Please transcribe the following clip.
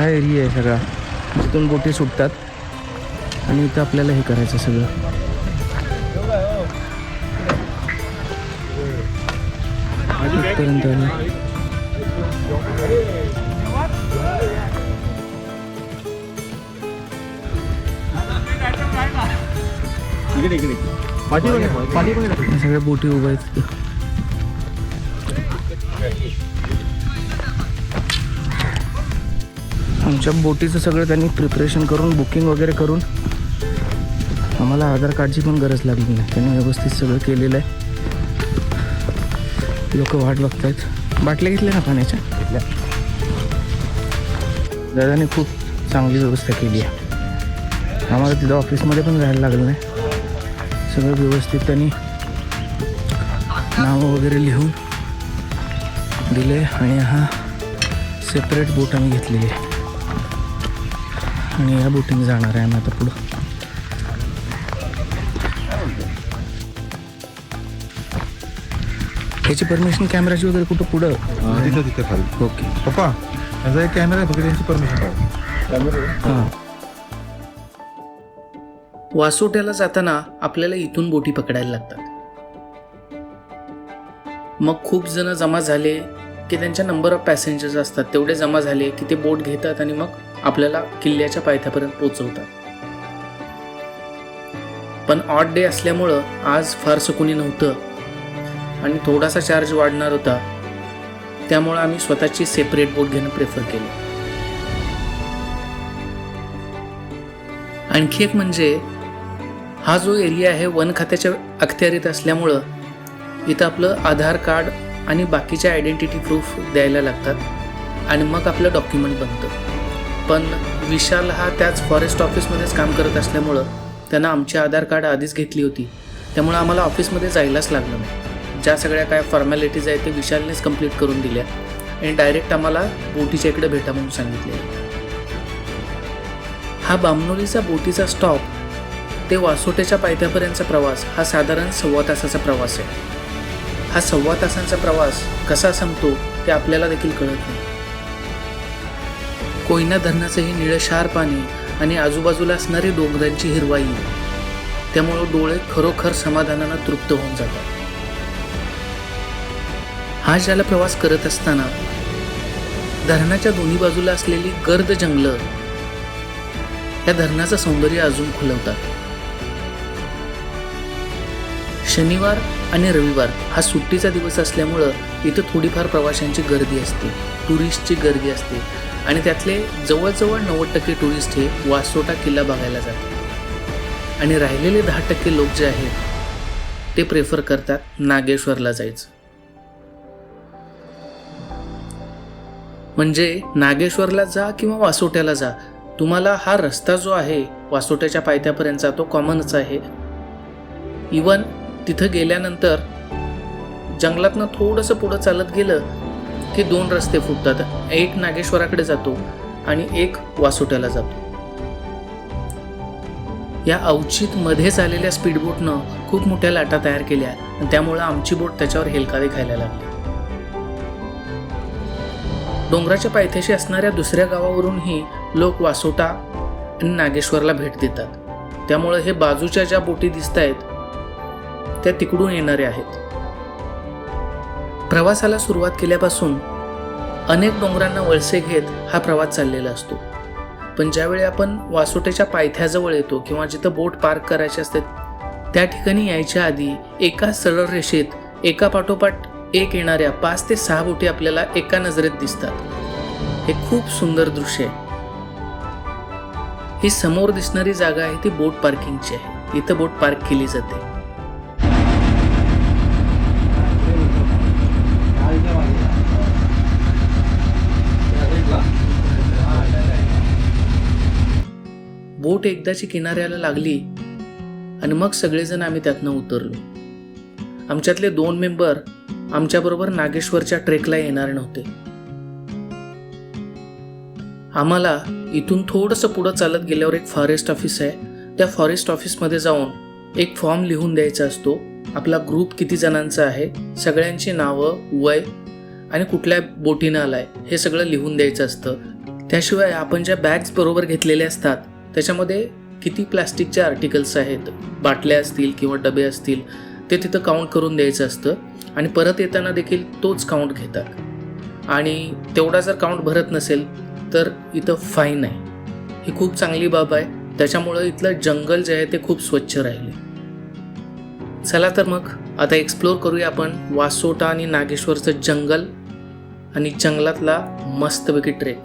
हा एरिया आहे सगळा. जिथून बोटी सुटतात. आणि इथं आपल्याला हे करायचं सगळं. सगळ्या बोटी उभ्या आहेत. आमच्या बोटीचं सगळं त्यांनी प्रिपरेशन करून बुकिंग वगैरे करून. आम्हाला आधार कार्डची पण गरज लागली नाही. त्यांनी व्यवस्थित सगळं केलेलं आहे. लोक वाट बघतायत. बाटल्या घेतल्या ना पाण्याच्या? दादाने खूप चांगली व्यवस्था केली आहे. आम्हाला तिथं ऑफिसमध्ये पण राहायला लागलं नाही. सगळं व्यवस्थित त्यांनी नावं वगैरे लिहून दिले आणि हा सेपरेट बोट आम्ही घेतलेली आहे. आणि या बोटीने जाणार आहे आम्ही आता पुढं. याची परमिशन कॅमेराची वगैरे कुठं पुढं? तिथं तिथं खाली. ओके पप्पा याचा एक कॅमेरा आहे फक्त त्यांची परमिशन हां. वासोट्याला जाताना आपल्याला इथून बोटी पकडायला लागतात. मग खूप जण जमा झाले की त्यांच्या नंबर ऑफ पॅसेंजर्स असतात. तेवढे जमा झाले की ते बोट घेतात आणि मग आपल्याला किल्ल्याच्या पायथ्यापर्यंत पोचवतात. पण ऑट डे असल्यामुळं आज फारसं कुणी नव्हतं आणि थोडासा चार्ज वाढणार होता. त्यामुळं आम्ही स्वतःची सेपरेट बोट घेणं प्रेफर केलं. आणखी एक म्हणजे हा जो एरिया आहे वन खात्याच्या अखत्यारीत असल्यामुळं इथं आपलं आधार कार्ड आणि बाकीच्या आयडेंटिटी प्रूफ द्यायला लागतात आणि मग आपलं डॉक्युमेंट बनतं. पण विशाल हा त्याच फॉरेस्ट ऑफिसमध्येच काम करत असल्यामुळं त्यांना आमची आधार कार्ड आधीच घेतली होती. त्यामुळं आम्हाला ऑफिसमध्ये जायलाच लागलं नाही. ज्या सगळ्या काय फॉर्मॅलिटीज आहेत ते विशालनेच कंप्लीट करून दिल्या आणि डायरेक्ट आम्हाला बोटीच्या इकडे भेटा म्हणून सांगितले. हा बामनोलीचा बोटीचा स्टॉप ते वासोट्याच्या पायथ्यापर्यंतचा प्रवास हा साधारण सव्वा तासाचा प्रवास आहे. हा सव्वा तासांचा प्रवास कसा संपतो ते आपल्याला देखील कळत नाही. कोयना धरणाचं हे निळशार पाणी आणि आजूबाजूला असणारी डोंगरांची हिरवाई त्यामुळं डोळे खरोखर समाधानानं तृप्त होऊन जातात. हा ज्याला प्रवास करत असताना धरणाच्या दोन्ही बाजूला असलेली गर्द जंगलं या धरणाचं सौंदर्य अजून खुलवतात. शनिवार आणि रविवार हा सुट्टीचा दिवस असल्यामुळं इथं थोडीफार प्रवाशांची गर्दी असते टुरिस्टची गर्दी असते. आणि त्यातले जवळजवळ नव्वद टक्के टुरिस्ट हे वासोटा किल्ला बघायला जातात. आणि राहिलेले दहा टक्के लोक जे आहेत ते प्रेफर करतात नागेश्वरला जायचं. म्हणजे नागेश्वरला जा किंवा वासोट्याला जा तुम्हाला हा रस्ता जो आहे वासोट्याच्या पायथ्यापर्यंतचा तो कॉमनच आहे. इवन तिथं गेल्यानंतर जंगलातनं थोडंसं पुढं चालत गेलं की दोन रस्ते फुटतात. एक नागेश्वराकडे जातो आणि एक वासोट्याला जातो. या अवचित मध्ये आलेल्या स्पीडबोटनं खूप मोठ्या लाटा तयार केल्या त्यामुळे त्यामुळं आमची बोट त्याच्यावर हेलकावे खायला लागली. डोंगराच्या पायथ्याशी असणाऱ्या दुसऱ्या गावावरूनही लोक वासोटा आणि नागेश्वरला भेट देतात. त्यामुळं हे बाजूच्या ज्या बोटी दिसत आहेत त्या तिकडून येणारे आहेत. प्रवासाला सुरुवात केल्यापासून अनेक डोंगरांना वळसे घेत हा प्रवास चाललेला असतो. पण ज्यावेळी आपण वासोट्याच्या पायथ्याजवळ येतो किंवा जिथं बोट पार्क करायचे असते त्या ठिकाणी यायच्या आधी एका सरळ रेषेत एका पाठोपाठ एक येणाऱ्या पाच ते सहा बोटी आपल्याला एका नजरेत दिसतात. हे खूप सुंदर दृश्य आहे. ही समोर दिसणारी जागा आहे ती बोट पार्किंगची आहे. इथं बोट पार्क केली जाते. बोट एकदाची किनाऱ्याला लागली आणि मग सगळेजण आम्ही त्यातनं उतरलो. आमच्यातले दोन मेंबर आमच्याबरोबर नागेश्वरच्या ट्रेकला येणार नव्हते. आम्हाला इथून थोडंसं पुढं चालत गेल्यावर एक फॉरेस्ट ऑफिस आहे. त्या फॉरेस्ट ऑफिसमध्ये जाऊन एक फॉर्म लिहून द्यायचा असतो. आपला ग्रुप किती जणांचा आहे सगळ्यांची नावं वय आणि कुठल्या बोटीनं आलाय हे सगळं लिहून द्यायचं असतं. त्याशिवाय आपण ज्या बॅग्स बरोबर घेतलेल्या असतात त्याच्यामध्ये किती प्लॅस्टिकचे आर्टिकल्स आहेत? बाटल्या असतील किंवा डबे असतील ते तिथं काउंट करून द्यायचं असतं आणि परत येताना देखील तोच काउंट घेतात. आणि तेवढा जर काउंट भरत नसेल तर इथं फाईन आहे. ही खूप चांगली बाब आहे. त्याच्यामुळं इथलं जंगल जे आहे ते खूप स्वच्छ राहिले. चला तर मग आता एक्सप्लोर करूया आपण वासोटा आणि नागेश्वरचं जंगल आणि जंगलातला मस्तपैकी ट्रेक